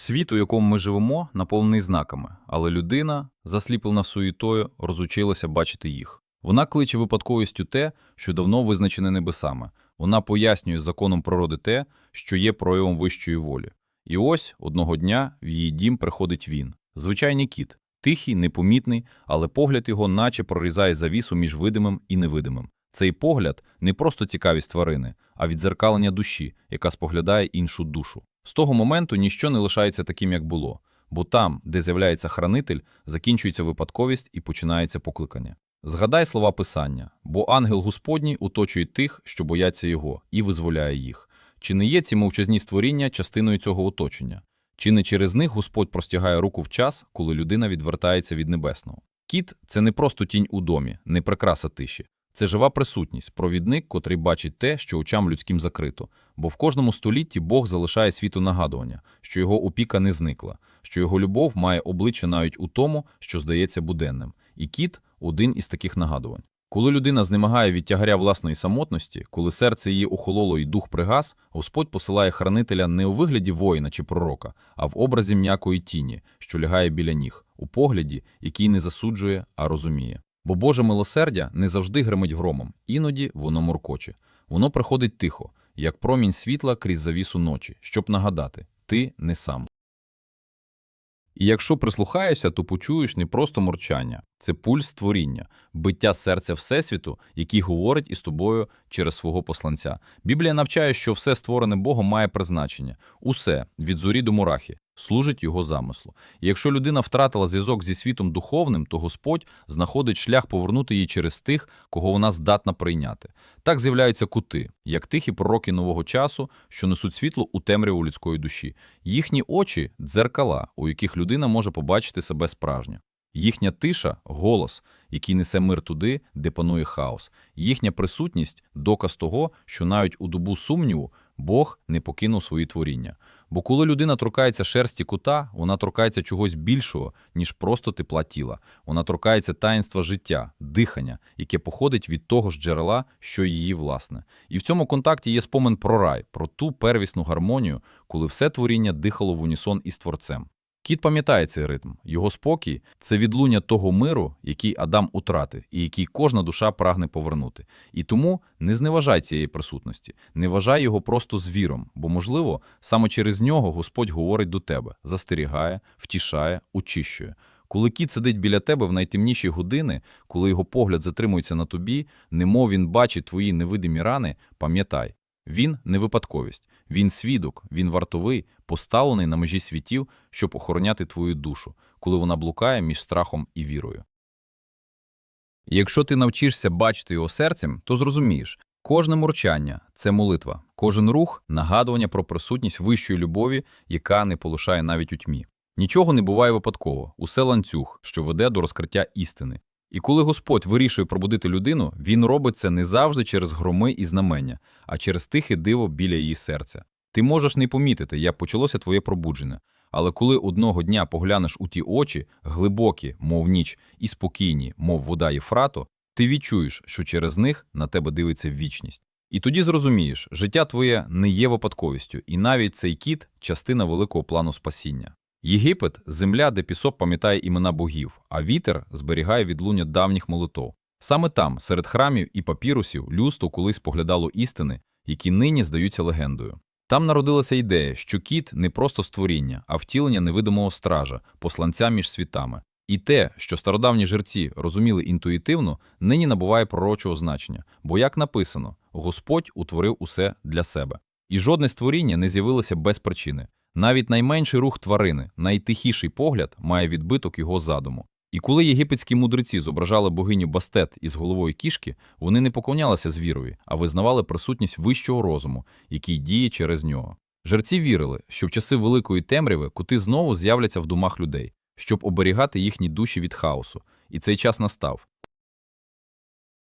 Світ, у якому ми живемо, наповнений знаками, але людина, засліплена суєтою, розучилася бачити їх. Вона кличе випадковістю те, що давно визначене небесами. Вона пояснює законом природи те, що є проявом вищої волі. І ось одного дня в її дім приходить він, звичайний кіт, тихий, непомітний, але погляд його наче прорізає завісу між видимим і невидимим. Цей погляд не просто цікавість тварини, а відзеркалення душі, яка споглядає іншу душу. З того моменту ніщо не лишається таким, як було, бо там, де з'являється хранитель, закінчується випадковість і починається покликання. Згадай слова Писання, бо ангел Господній оточує тих, що бояться його, і визволяє їх. Чи не є ці мовчазні створіння частиною цього оточення? Чи не через них Господь простягає руку в час, коли людина відвертається від небесного? Кіт це не просто тінь у домі, не прикраса тиші. Це жива присутність, провідник, котрий бачить те, що очам людським закрито. Бо в кожному столітті Бог залишає світу нагадування, що його опіка не зникла, що його любов має обличчя навіть у тому, що здається буденним. І кіт один із таких нагадувань. Коли людина знемагає від тягаря власної самотності, коли серце її охололо і дух пригас, Господь посилає хранителя не у вигляді воїна чи пророка, а в образі м'якої тіні, що лягає біля ніг, у погляді, який не засуджує, а розуміє. Бо Боже милосердя не завжди гримить громом, іноді воно моркоче. Воно приходить тихо, як промінь світла крізь завісу ночі, щоб нагадати ти не сам. І якщо прислухаєшся, то почуєш не просто мурчання, це пульс творіння, биття серця Всесвіту, який говорить із тобою через свого посланця. Біблія навчає, що все створене Богом має призначення. Усе, від зорі до мурахи, служить його замислу. І якщо людина втратила зв'язок зі світом духовним, то Господь знаходить шлях повернути її через тих, кого вона здатна прийняти. Так з'являються кути, як тихі пророки нового часу, що несуть світло у темряву людської душі. Їхні очі дзеркала, у яких людина може побачити себе справжньо. Їхня тиша голос, який несе мир туди, де панує хаос. Їхня присутність доказ того, що навіть у добу сумніву Бог не покинув свої творіння. Бо коли людина торкається шерсті кута, вона торкається чогось більшого, ніж просто тепла тіла. Вона торкається таїнства життя, дихання, яке походить від того ж джерела, що її власне. І в цьому контакті є спомин про рай, про ту первісну гармонію, коли все творіння дихало в унісон із творцем. Кіт пам'ятає цей ритм. Його спокій це відлуння того миру, який Адам утратив, і який кожна душа прагне повернути. І тому не зневажай цієї присутності, не вважай його просто звіром, бо, можливо, саме через нього Господь говорить до тебе, застерігає, втішає, очищує. Коли кіт сидить біля тебе в найтемніші години, коли його погляд затримується на тобі, немов він бачить твої невидимі рани, пам'ятай. Він не випадковість, він свідок, він вартовий, поставлений на межі світів, щоб охороняти твою душу, коли вона блукає між страхом і вірою. Якщо ти навчишся бачити його серцем, то зрозумієш, кожне мурчання це молитва, кожен рух нагадування про присутність вищої любові, яка не полишає навіть у тьмі. Нічого не буває випадково, усе ланцюг, що веде до розкриття істини. І коли Господь вирішує пробудити людину, він робить це не завжди через громи і знамення, а через тихе диво біля її серця. Ти можеш не помітити, як почалося твоє пробудження, але коли одного дня поглянеш у ті очі, глибокі, мов ніч, і спокійні, мов вода Єфрату, ти відчуєш, що через них на тебе дивиться вічність. І тоді зрозумієш, життя твоє не є випадковістю, і навіть цей кіт частина великого плану спасіння. Єгипет земля, де пісок пам'ятає імена богів, а вітер зберігає відлуння давніх молитов. Саме там, серед храмів і папірусів, людство колись поглядало істини, які нині здаються легендою. Там народилася ідея, що кіт не просто створіння, а втілення невидимого стража, посланця між світами. І те, що стародавні жерці розуміли інтуїтивно, нині набуває пророчого значення, бо, як написано, Господь утворив усе для себе. І жодне створіння не з'явилося без причини. Навіть найменший рух тварини, найтихіший погляд має відбиток його задуму. І коли єгипетські мудреці зображали богиню Бастет із головою кішки, вони не поклонялися звірові, а визнавали присутність вищого розуму, який діє через нього. Жерці вірили, що в часи великої темряви кути знову з'являться в думах людей, щоб оберігати їхні душі від хаосу, і цей час настав.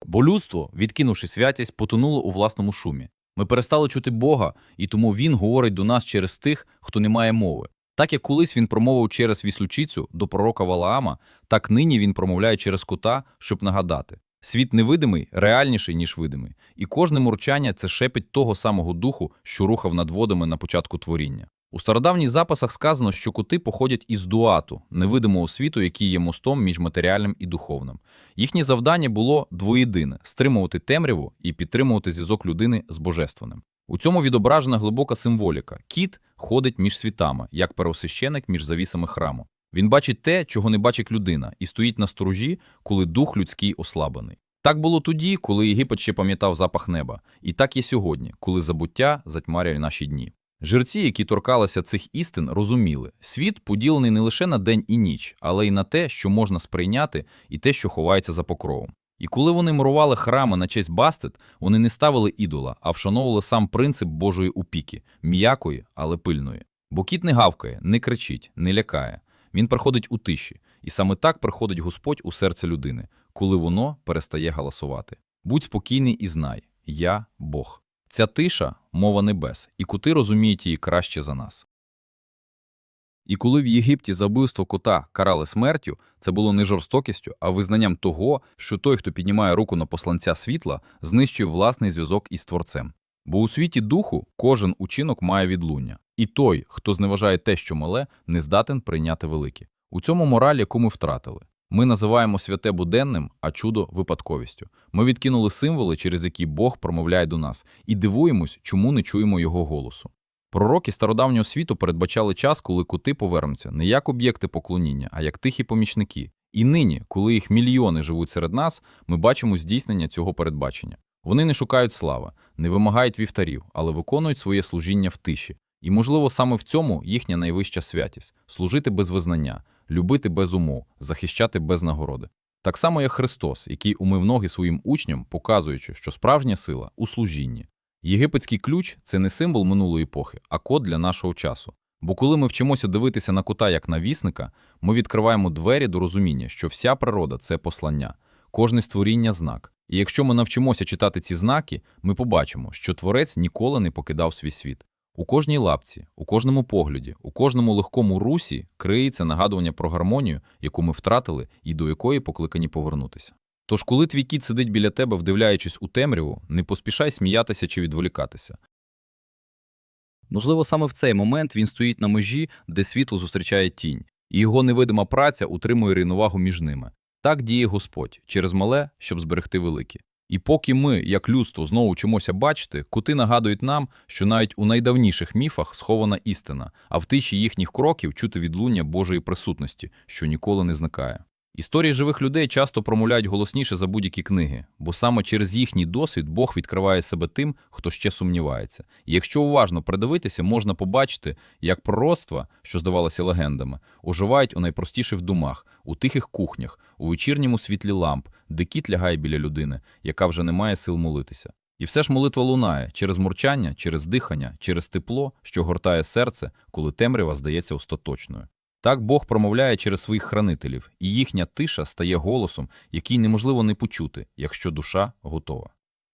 Бо людство, відкинувши святість, потонуло у власному шумі. Ми перестали чути Бога, і тому Він говорить до нас через тих, хто не має мови. Так як колись він промовив через віслючицю до пророка Валаама, так нині він промовляє через кота, щоб нагадати. Світ невидимий реальніший, ніж видимий, і кожне мурчання це шепіт того самого духу, що рухав над водами на початку творіння. У стародавніх записах сказано, що коти походять із дуату, невидимого світу, який є мостом між матеріальним і духовним. Їхнє завдання було двоєдине стримувати темряву і підтримувати зв'язок людини з божественним. У цьому відображена глибока символіка. Кіт ходить між світами, як первосвященик між завісами храму. Він бачить те, чого не бачить людина, і стоїть на сторожі, коли дух людський ослаблений. Так було тоді, коли Єгипет ще пам'ятав запах неба, і так є сьогодні, коли забуття затьмарює наші дні. Жерці, які торкалися цих істин, розуміли, світ поділений не лише на день і ніч, але й на те, що можна сприйняти, і те, що ховається за покровом. І коли вони мурували храми на честь Бастет, вони не ставили ідола, а вшановували сам принцип Божої упіки, м'якої, але пильної. Бо кіт не гавкає, не кричить, не лякає. Він приходить у тиші, і саме так приходить Господь у серце людини, коли воно перестає галасувати. Будь спокійний і знай, я Бог. Ця тиша мова небес, і кути розуміють її краще за нас. І коли в Єгипті за вбивство кота карали смертю, це було не жорстокістю, а визнанням того, що той, хто піднімає руку на посланця світла, знищує власний зв'язок із Творцем. Бо у світі духу кожен учинок має відлуння, і той, хто зневажає те, що мале, не здатен прийняти велике. У цьому мораль, яку ми втратили. Ми називаємо святе буденним, а чудо випадковістю. Ми відкинули символи, через які Бог промовляє до нас, і дивуємось, чому не чуємо його голосу. Пророки стародавнього світу передбачали час, коли кути повернуться не як об'єкти поклоніння, а як тихі помічники. І нині, коли їх мільйони живуть серед нас, ми бачимо здійснення цього передбачення. Вони не шукають слави, не вимагають вівтарів, але виконують своє служіння в тиші. І, можливо, саме в цьому їхня найвища святість служити без визнання, любити без умов, захищати без нагороди. Так само, як Христос, який умив ноги своїм учням, показуючи, що справжня сила у служінні. Єгипетський ключ це не символ минулої епохи, а код для нашого часу. Бо коли ми вчимося дивитися на кота як на вісника, ми відкриваємо двері до розуміння, що вся природа це послання, кожне створіння знак. І якщо ми навчимося читати ці знаки, ми побачимо, що творець ніколи не покидав свій світ. У кожній лапці, у кожному погляді, у кожному легкому русі криється нагадування про гармонію, яку ми втратили і до якої покликані повернутися. Тож, коли твій кіт сидить біля тебе, вдивляючись у темряву, не поспішай сміятися чи відволікатися. Можливо, саме в цей момент він стоїть на межі, де світло зустрічає тінь, і його невидима праця утримує рівновагу між ними. Так діє Господь через мале, щоб зберегти велике. І поки ми, як людство, знову вчимося бачити, кути нагадують нам, що навіть у найдавніших міфах схована істина, а в тиші їхніх кроків чути відлуння Божої присутності, що ніколи не зникає. Історії живих людей часто промовляють голосніше за будь-які книги, бо саме через їхній досвід Бог відкриває себе тим, хто ще сумнівається. І якщо уважно придивитися, можна побачити, як пророцтва, що здавалося легендами, оживають у найпростіших домах, у тихих кухнях, у вечірньому світлі ламп, де кіт лягає біля людини, яка вже не має сил молитися. І все ж молитва лунає через мурчання, через дихання, через тепло, що гортає серце, коли темрява здається остаточною. Так Бог промовляє через своїх хранителів, і їхня тиша стає голосом, який неможливо не почути, якщо душа готова.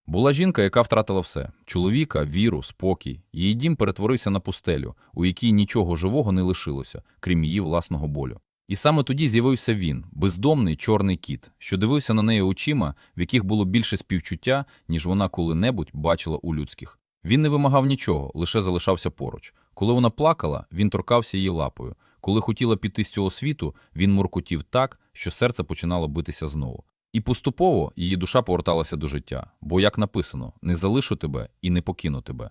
Була жінка, яка втратила все чоловіка, віру, спокій. Її дім перетворився на пустелю, у якій нічого живого не лишилося, крім її власного болю. І саме тоді з'явився він, бездомний чорний кіт, що дивився на неї очима, в яких було більше співчуття, ніж вона коли-небудь бачила у людських. Він не вимагав нічого, лише залишався поруч. Коли вона плакала, він торкався її лапою. Коли хотіла піти з цього світу, він муркотів так, що серце починало битися знову. І поступово її душа поверталася до життя, бо, як написано, не залишу тебе і не покину тебе.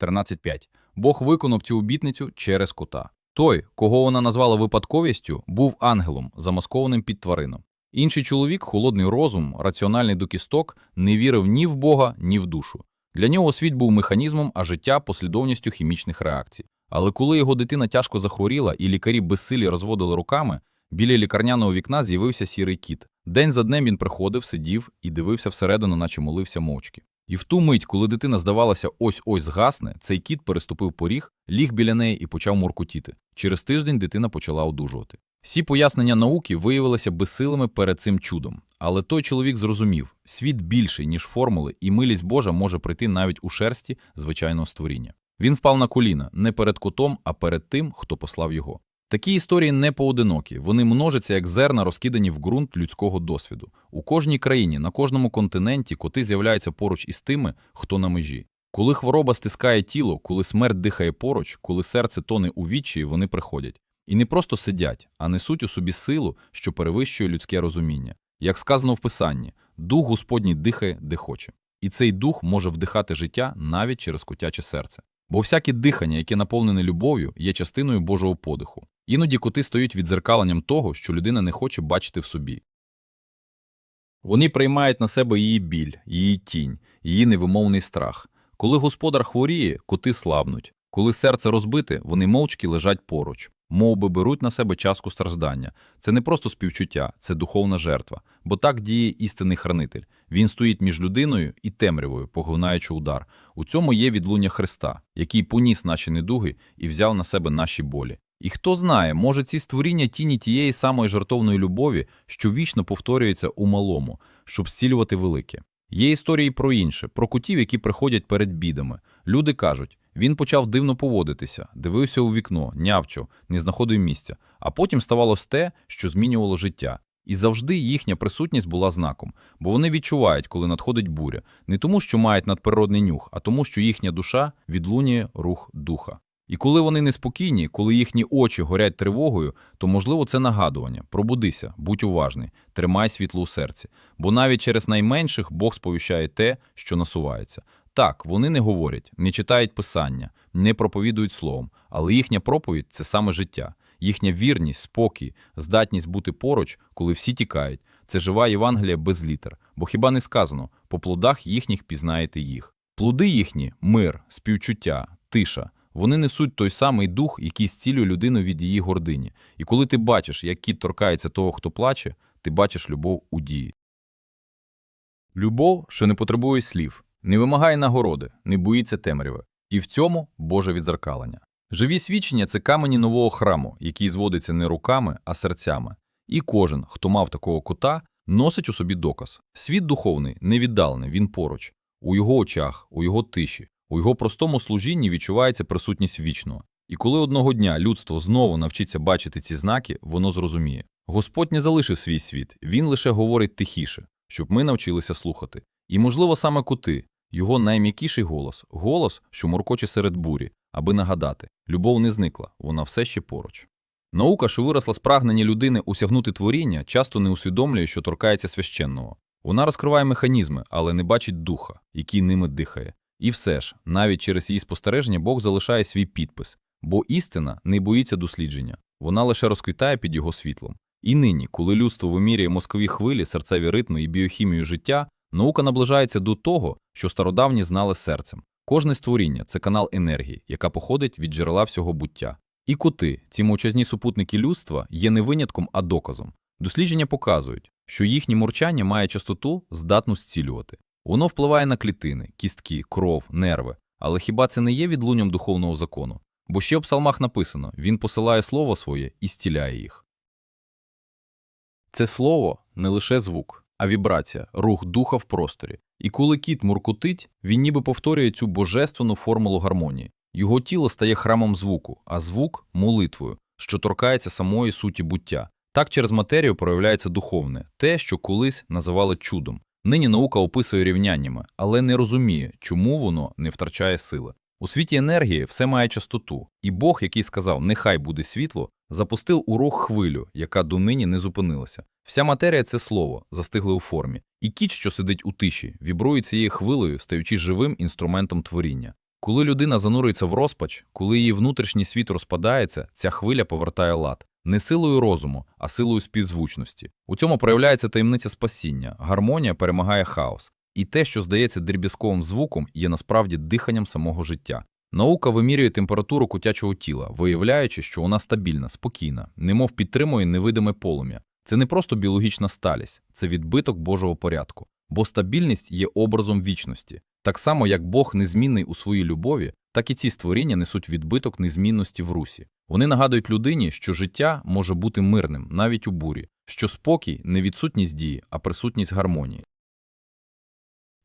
13.5. Бог виконав цю обітницю через кота. Той, кого вона назвала випадковістю, був ангелом, замаскованим під тварину. Інший чоловік, холодний розум, раціональний до кісток, не вірив ні в Бога, ні в душу. Для нього світ був механізмом, а життя послідовністю хімічних реакцій. Але коли його дитина тяжко захворіла і лікарі безсилі розводили руками, біля лікарняного вікна з'явився сірий кіт. День за днем він приходив, сидів і дивився всередину, наче молився мовчки. І в ту мить, коли дитина здавалася ось-ось згасне, цей кіт переступив поріг, ліг біля неї і почав муркотіти. Через тиждень дитина почала одужувати. Всі пояснення науки виявилися безсилими перед цим чудом. Але той чоловік зрозумів, світ більший, ніж формули, і милість Божа може прийти навіть у шерсті звичайного створіння. Він впав на коліна не перед котом, а перед тим, хто послав його. Такі історії не поодинокі, вони множаться як зерна, розкидані в ґрунт людського досвіду. У кожній країні, на кожному континенті коти з'являються поруч із тими, хто на межі. Коли хвороба стискає тіло, коли смерть дихає поруч, коли серце тоне у відчаї, вони приходять. І не просто сидять, а несуть у собі силу, що перевищує людське розуміння. Як сказано в Писанні, дух Господній дихає, де хоче. І цей дух може вдихати життя навіть через котяче серце. Бо всяке дихання, яке наповнене любов'ю, є частиною Божого подиху. Іноді коти стають відзеркаленням того, що людина не хоче бачити в собі. Вони приймають на себе її біль, її тінь, її невимовний страх. Коли господар хворіє, коти слабнуть. Коли серце розбите, вони мовчки лежать поруч, мов би беруть на себе частку страждання. Це не просто співчуття, це духовна жертва. Бо так діє істинний хранитель. Він стоїть між людиною і темрявою, поглинаючи удар. У цьому є відлуння Христа, який поніс наші недуги і взяв на себе наші болі. І хто знає, може ці створіння тіні тієї самої жартовної любові, що вічно повторюється у малому, щоб зцілювати велике. Є історії про інше, про кутів, які приходять перед бідами. Люди кажуть, він почав дивно поводитися, дивився у вікно, нявчав, не знаходив місця, а потім ставалось те, що змінювало життя. І завжди їхня присутність була знаком, бо вони відчувають, коли надходить буря, не тому, що мають надприродний нюх, а тому, що їхня душа відлунює рух духа. І коли вони неспокійні, коли їхні очі горять тривогою, то можливо це нагадування: пробудися, будь уважний, тримай світло у серці, бо навіть через найменших Бог сповіщає те, що насувається. Так, вони не говорять, не читають писання, не проповідують словом, але їхня проповідь це саме життя, їхня вірність, спокій, здатність бути поруч, коли всі тікають. Це жива Євангелія без літер, бо хіба не сказано по плодах їхніх пізнаєте їх. Плоди їхні мир, співчуття, тиша. Вони несуть той самий дух, який зцілює людину від її гордині. І коли ти бачиш, як кіт торкається того, хто плаче, ти бачиш любов у дії. Любов, що не потребує слів, не вимагає нагороди, не боїться темряви. І в цьому Боже відзеркалення. Живі свідчення це камені нового храму, який зводиться не руками, а серцями. І кожен, хто мав такого кота, носить у собі доказ. Світ духовний, невіддалений, він поруч. У його очах, у його тиші, у його простому служінні відчувається присутність вічного. І коли одного дня людство знову навчиться бачити ці знаки, воно зрозуміє. Господь не залишив свій світ, він лише говорить тихіше, щоб ми навчилися слухати. І, можливо, саме коти, його найм'якіший голос, голос, що муркоче серед бурі, аби нагадати, любов не зникла, вона все ще поруч. Наука, що виросла з прагнення людини усягнути творіння, часто не усвідомлює, що торкається священного. Вона розкриває механізми, але не бачить духа, який ними дихає. І все ж, навіть через її спостереження Бог залишає свій підпис, бо істина не боїться дослідження, вона лише розквітає під його світлом. І нині, коли людство вимірює мозкові хвилі, серцеві ритми і біохімію життя, наука наближається до того, що стародавні знали серцем. Кожне створіння це канал енергії, яка походить від джерела всього буття. І коти, ці мовчазні супутники людства, є не винятком, а доказом. Дослідження показують, що їхнє мурчання має частоту, здатну зцілювати. Воно впливає на клітини, кістки, кров, нерви. Але хіба це не є відлунням духовного закону? Бо ще в псалмах написано він посилає слово своє і зціляє їх. Це слово не лише звук, а вібрація, рух духа в просторі. І коли кіт муркотить, він ніби повторює цю божественну формулу гармонії. Його тіло стає храмом звуку, а звук молитвою, що торкається самої суті буття. Так через матерію проявляється духовне, те, що колись називали чудом. Нині наука описує рівняннями, але не розуміє, чому воно не втрачає сили. У світі енергії все має частоту, і Бог, який сказав «нехай буде світло», запустив у рух хвилю, яка донині не зупинилася. Вся матерія це слово, застигле у формі, і кіт, що сидить у тиші, вібрує цією хвилею, стаючи живим інструментом творіння. Коли людина занурюється в розпач, коли її внутрішній світ розпадається, ця хвиля повертає лад. Не силою розуму, а силою співзвучності. У цьому проявляється таємниця спасіння, гармонія перемагає хаос. І те, що здається дріб'язковим звуком, є насправді диханням самого життя. Наука вимірює температуру котячого тіла, виявляючи, що вона стабільна, спокійна, немов підтримує невидиме полум'я. Це не просто біологічна сталість, це відбиток Божого порядку. Бо стабільність є образом вічності. Так само, як Бог незмінний у своїй любові, так і ці створіння несуть відбиток незмінності в русі. Вони нагадують людині, що життя може бути мирним навіть у бурі, що спокій не відсутність дії, а присутність гармонії.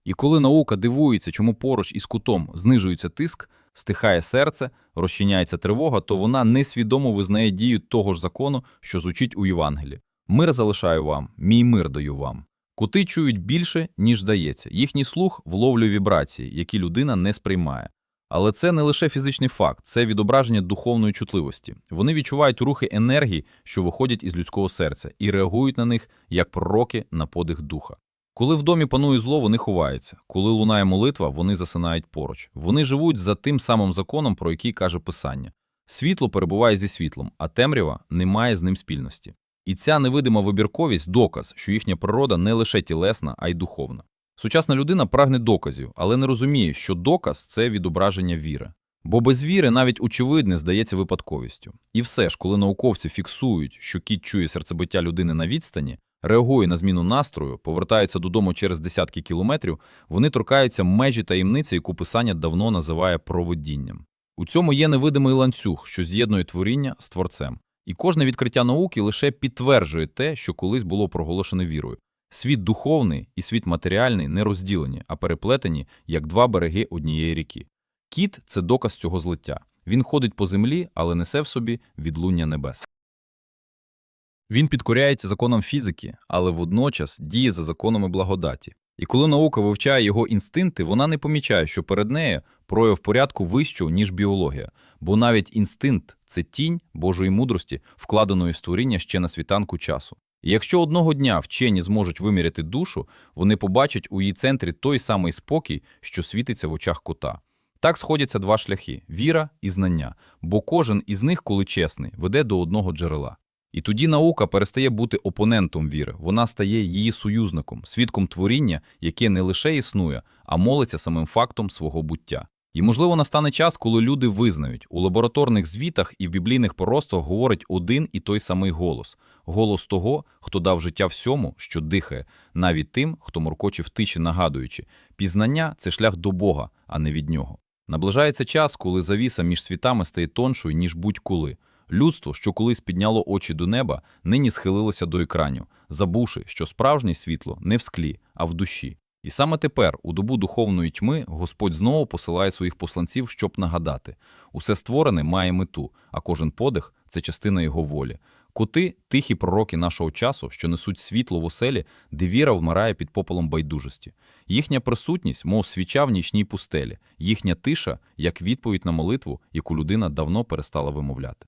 І коли наука дивується, чому поруч із кутом знижується тиск, стихає серце, розчиняється тривога, то вона несвідомо визнає дію того ж закону, що звучить у Євангелі. Мир залишаю вам, мій мир даю вам. Кути чують більше, ніж здається. Їхній слух вловлює вібрації, які людина не сприймає. Але це не лише фізичний факт, це відображення духовної чутливості. Вони відчувають рухи енергії, що виходять із людського серця, і реагують на них як пророки на подих духа. Коли в домі панує зло, вони ховаються. Коли лунає молитва, вони засинають поруч. Вони живуть за тим самим законом, про який каже Писання. Світло перебуває зі світлом, а темрява не має з ним спільності. І ця невидима вибірковість доказ, що їхня природа не лише тілесна, а й духовна. Сучасна людина прагне доказів, але не розуміє, що доказ це відображення віри. Бо без віри навіть очевидне здається випадковістю. І все ж, коли науковці фіксують, що кіт чує серцебиття людини на відстані, реагує на зміну настрою, повертається додому через десятки кілометрів, вони торкаються межі таємниці, яку писання давно називає провидінням. У цьому є невидимий ланцюг, що з'єднує творіння з творцем. І кожне відкриття науки лише підтверджує те, що колись було проголошене вірою. Світ духовний і світ матеріальний не розділені, а переплетені, як два береги однієї ріки. Кіт це доказ цього злиття. Він ходить по землі, але несе в собі відлуння небес. Він підкоряється законам фізики, але водночас діє за законами благодаті. І коли наука вивчає його інстинкти, вона не помічає, що перед нею прояв порядку вищого, ніж біологія, бо навіть інстинкт це тінь Божої мудрості, вкладеної створіння ще на світанку часу. Якщо одного дня вчені зможуть виміряти душу, вони побачать у її центрі той самий спокій, що світиться в очах кота. Так сходяться два шляхи віра і знання, бо кожен із них, коли чесний, веде до одного джерела. І тоді наука перестає бути опонентом віри, вона стає її союзником, свідком творіння, яке не лише існує, а молиться самим фактом свого буття. І, можливо, настане час, коли люди визнають, у лабораторних звітах і в біблійних поростах говорить один і той самий голос голос того, хто дав життя всьому, що дихає, навіть тим, хто моркоче тиші, нагадуючи, пізнання це шлях до Бога, а не від нього. Наближається час, коли завіса між світами стає тоншою, ніж будь-коли. Людство, що колись підняло очі до неба, нині схилилося до екранів, забувши, що справжнє світло не в склі, а в душі. І саме тепер, у добу духовної тьми, Господь знову посилає своїх посланців, щоб нагадати: усе створене має мету, а кожен подих це частина його волі. Коти тихі пророки нашого часу, що несуть світло в оселі, де віра вмирає під пополом байдужості. Їхня присутність, мов свіча в нічній пустелі, їхня тиша як відповідь на молитву, яку людина давно перестала вимовляти.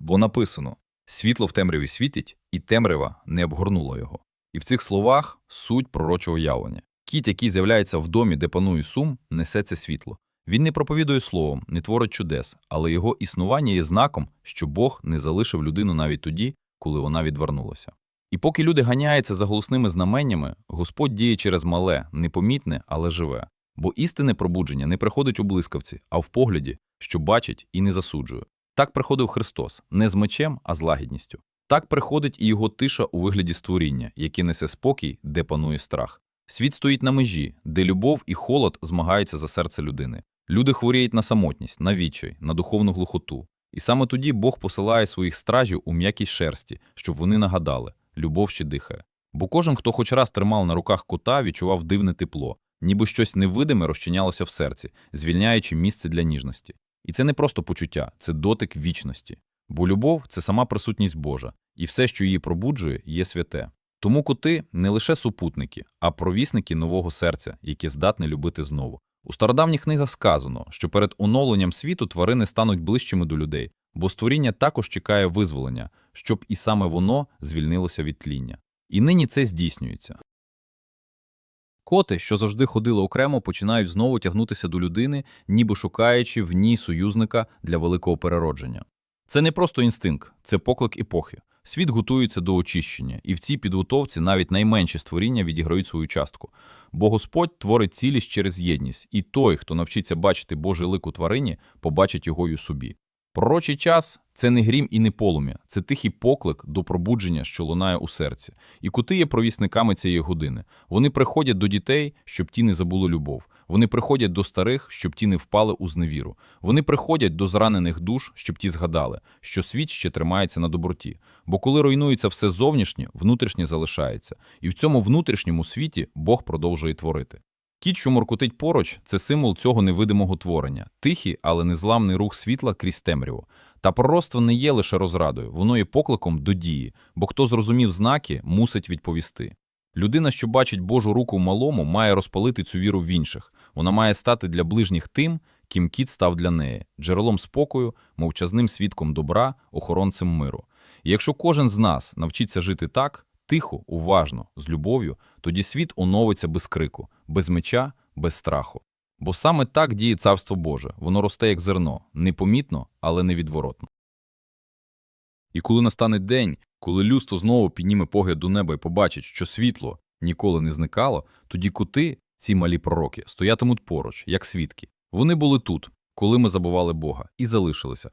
Бо написано світло в темряві світить, і темрява не обгорнула його. І в цих словах суть пророчого явлення. Кіт, який з'являється в домі, де панує сум, несе це світло. Він не проповідує словом, не творить чудес, але його існування є знаком, що Бог не залишив людину навіть тоді, коли вона відвернулася. І поки люди ганяються за голосними знаменнями, Господь діє через мале, непомітне, але живе. Бо істинне пробудження не приходить у блискавці, а в погляді, що бачить і не засуджує. Так приходив Христос не з мечем, а з лагідністю. Так приходить і його тиша у вигляді створіння, яке несе спокій, де панує страх. Світ стоїть на межі, де любов і холод змагаються за серце людини. Люди хворіють на самотність, на відчай, на духовну глухоту. І саме тоді Бог посилає своїх стражів у м'якій шерсті, щоб вони нагадали любов ще дихає. Бо кожен, хто хоч раз тримав на руках кота, відчував дивне тепло, ніби щось невидиме розчинялося в серці, звільняючи місце для ніжності. І це не просто почуття, це дотик вічності. Бо любов це сама присутність Божа, і все, що її пробуджує, є святе. Тому коти не лише супутники, а провісники нового серця, яке здатне любити знову. У стародавніх книгах сказано, що перед оновленням світу тварини стануть ближчими до людей, бо створіння також чекає визволення, щоб і саме воно звільнилося від тління. І нині це здійснюється. Коти, що завжди ходили окремо, починають знову тягнутися до людини, ніби шукаючи в ній союзника для великого переродження. Це не просто інстинкт, це поклик епохи. Світ готується до очищення, і в цій підготовці навіть найменші створіння відіграють свою частку. Бо Господь творить цілість через єдність, і той, хто навчиться бачити Божий лик у тварині, побачить його й у собі. Пророчий час це не грім і не полум'я, це тихий поклик до пробудження, що лунає у серці. І кути є провісниками цієї години. Вони приходять до дітей, щоб ті не забули любов. Вони приходять до старих, щоб ті не впали у зневіру. Вони приходять до зранених душ, щоб ті згадали, що світ ще тримається на доброті. Бо коли руйнується все зовнішнє, внутрішнє залишається. І в цьому внутрішньому світі Бог продовжує творити. Кіт, що моркотить поруч, це символ цього невидимого творення, тихий, але незламний рух світла крізь темряву. Та пророцтво не є лише розрадою, воно є покликом до дії, бо хто зрозумів знаки, мусить відповісти. Людина, що бачить Божу руку в малому, має розпалити цю віру в інших. Вона має стати для ближніх тим, ким кіт став для неї, джерелом спокою, мовчазним свідком добра, охоронцем миру. І якщо кожен з нас навчиться жити так, тихо, уважно, з любов'ю, тоді світ оновиться без крику, без меча, без страху. Бо саме так діє Царство Боже. Воно росте як зерно, непомітно, але невідворотно. І коли настане день, коли людство знову підніме погляд до неба і побачить, що світло ніколи не зникало, тоді кути, ці малі пророки, стоятимуть поруч, як свідки. Вони були тут, коли ми забували Бога, і залишилися,